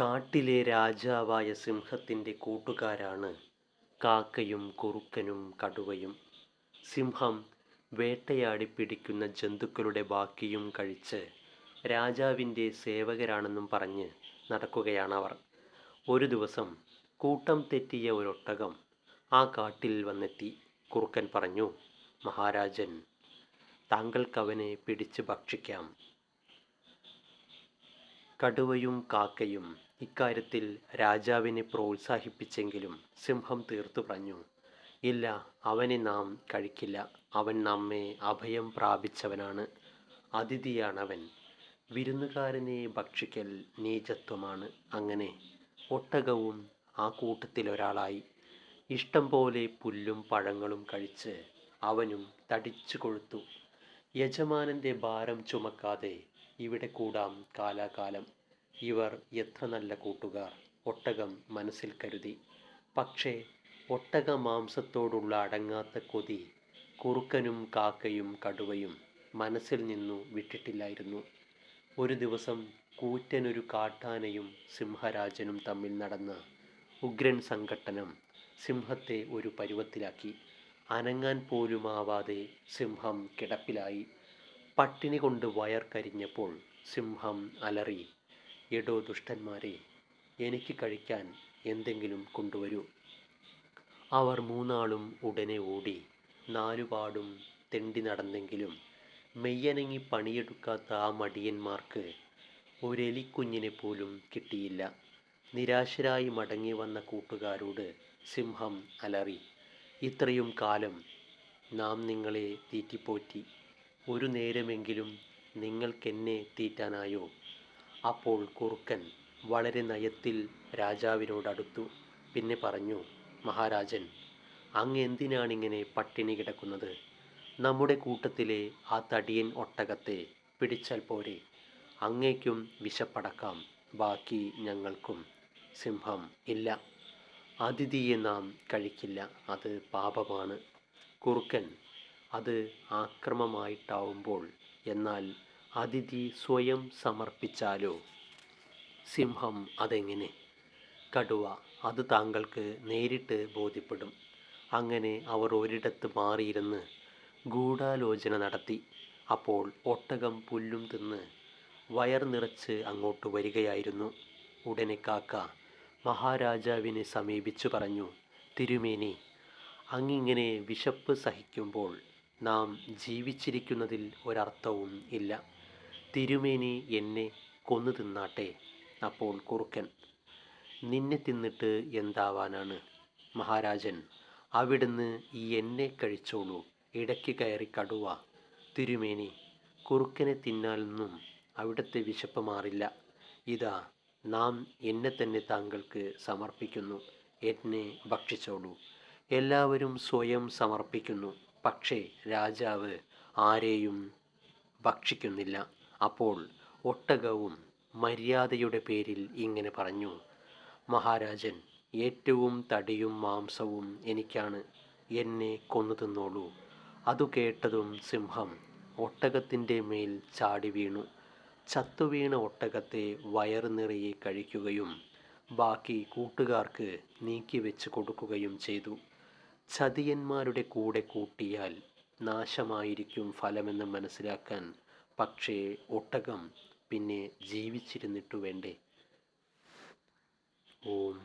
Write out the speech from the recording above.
കാട്ടിലെ രാജാവായ സിംഹത്തിന്റെ കൂട്ടുകാരാണ് കാക്കയും കുറുക്കനും കടുവയും. സിംഹം വേട്ടയാടി പിടിക്കുന്ന ജന്തുക്കളുടെ ബാക്കിയും കഴിച്ച് രാജാവിന്റെ സേവകരാണെന്നും പറഞ്ഞ് നടക്കുകയാണവർ. ഒരു ദിവസം കൂട്ടം തെറ്റിയ ഒരൊട്ടകം ആ കാട്ടിൽ വന്നെത്തി. കുറുക്കൻ പറഞ്ഞു മഹാരാജൻ താങ്കൾക്കവനെ പിടിച്ച് ഭക്ഷിക്കാം. കടുവയും കാക്കയും ഇക്കാര്യത്തിൽ രാജാവിനെ പ്രോത്സാഹിപ്പിച്ചെങ്കിലും സിംഹം തീർത്തു പറഞ്ഞു. ഇല്ല അവനെ നാം കഴിക്കില്ല. അവൻ നമ്മെ അഭയം പ്രാപിച്ചവനാണ്. അതിഥിയാണവൻ. വിരുന്നുകാരനെ ഭക്ഷിക്കൽ നീചത്വമാണ്. അങ്ങനെ ഒട്ടകവും ആ കൂട്ടത്തിലൊരാളായി ഇഷ്ടം പോലെ പുല്ലും പഴങ്ങളും കഴിച്ച് അവനും തടിച്ചു കൊഴുത്തു. യജമാനന്റെ ഭാരം ചുമക്കാതെ ഇവിടെ കൂടാം കാലാകാലം. ഇവർ എത്ര നല്ല കൂട്ടുകാർ. ഒട്ടകം മനസ്സിൽ കരുതി. പക്ഷേ ഒട്ടക മാംസത്തോടുള്ള അടങ്ങാത്ത കൊതി കുറുക്കനും കാക്കയും കടുവയും മനസ്സിൽ നിന്നു വിട്ടിട്ടില്ലായിരുന്നു. ഒരു ദിവസം കൂറ്റനൊരു കാട്ടാനയും സിംഹരാജനും തമ്മിൽ നടന്ന ഉഗ്രൻ സംഘട്ടനം സിംഹത്തെ ഒരു പരുവത്തിലാക്കി. അനങ്ങാൻ പോലുമാവാതെ സിംഹം കിടപ്പിലായി. പട്ടിണി കൊണ്ട് വയർ കരിഞ്ഞപ്പോൾ സിംഹം അലറി എടോ ദുഷ്ടന്മാരെ എനിക്ക് കഴിക്കാൻ എന്തെങ്കിലും കൊണ്ടുവരൂ അവർ മൂന്നാളും ഉടനെ ഓടി നാലുപാടും തെണ്ടി നടന്നെങ്കിലും മെയ്യനങ്ങി പണിയെടുക്കാത്ത ആ മടിയന്മാർക്ക് ഒരെലിക്കുഞ്ഞിനെ പോലും കിട്ടിയില്ല. നിരാശരായി മടങ്ങി വന്ന കൂട്ടുകാരോട് സിംഹം അലറി ഇത്രയും കാലം നാം നിങ്ങളെ തീറ്റിപ്പോറ്റി. ഒരു നേരമെങ്കിലും നിങ്ങൾക്കെന്നെ തീറ്റാനായോ അപ്പോൾ കുറുക്കൻ വളരെ നയത്തിൽ രാജാവിനോടടുത്തു പിന്നെ പറഞ്ഞു മഹാരാജൻ അങ്ങ് എന്തിനാണിങ്ങനെ പട്ടിണി കിടക്കുന്നത്? നമ്മുടെ കൂട്ടത്തിലെ ആ തടിയൻ ഒട്ടകത്തെ പിടിച്ചാൽ പോരെ. അങ്ങേക്കും വിശപ്പടക്കാം ബാക്കി ഞങ്ങൾക്കും. സിംഹം ഇല്ല. അതിഥിയെ നാം കഴിക്കില്ല അത് പാപമാണ്. കുറുക്കൻ അത് ആക്രമമായിട്ടാവുമ്പോൾ എന്നാൽ അതിഥി സ്വയം സമർപ്പിച്ചാലോ? സിംഹം അതെങ്ങനെ? കടുവ അത് താങ്കൾക്ക് നേരിട്ട് ബോധ്യപ്പെടും. അങ്ങനെ അവർ ഒരിടത്ത് മാറിയിരുന്ന് ഗൂഢാലോചന നടത്തി. അപ്പോൾ ഒട്ടകം പുല്ലും തിന്ന് വയർ നിറച്ച് അങ്ങോട്ട് വരികയായിരുന്നു. ഉടനെ കാക്ക മഹാരാജാവിനെ സമീപിച്ചു പറഞ്ഞു തിരുമേനി അങ്ങിങ്ങനെ വിശപ്പ് സഹിക്കുമ്പോൾ നാം ജീവിച്ചിരിക്കുന്നതിൽ ഒരർത്ഥവും ഇല്ല. തിരുമേനി എന്നെ കൊന്നു തിന്നാട്ടെ അപ്പോൾ കുറുക്കൻ. നിന്നെ തിന്നിട്ട് എന്താവാനാണ്? മഹാരാജൻ അവിടുന്ന് ഈ എന്നെ കഴിച്ചോളൂ. ഇടയ്ക്ക് കയറി കടുവ. തിരുമേനി കുറുക്കനെ തിന്നാലൊന്നും അവിടുത്തെ വിശപ്പ് മാറില്ല. ഇതാ നാം എന്നെ തന്നെ താങ്കൾക്ക് സമർപ്പിക്കുന്നു. എന്നെ ഭക്ഷിച്ചോളൂ. എല്ലാവരും സ്വയം സമർപ്പിക്കുന്നു. പക്ഷേ രാജാവ് ആരെയും ഭക്ഷിക്കുന്നില്ല. അപ്പോൾ ഒട്ടകവും മര്യാദയുടെ പേരിൽ ഇങ്ങനെ പറഞ്ഞു മഹാരാജൻ ഏറ്റവും തടിയും മാംസവും എനിക്കാണ്. എന്നെ കൊന്നു തിന്നോളൂ അതു കേട്ടതും സിംഹം ഒട്ടകത്തിന്റെ മേൽ ചാടി വീണു. ചത്തുവീണ ഒട്ടകത്തെ വയറു നിറയെ കഴിക്കുകയും ബാക്കി കൂട്ടുകാർക്ക് നീക്കി വെച്ച് കൊടുക്കുകയും ചെയ്തു. ചതിയന്മാരുടെ കൂടെ കൂട്ടിയാൽ നാശമായിരിക്കും ഫലമെന്ന് മനസ്സിലാക്കാൻ പക്ഷേ ഒട്ടകം പിന്നെ ജീവിച്ചിരുന്നിട്ടു വേണ്ടേ ഓം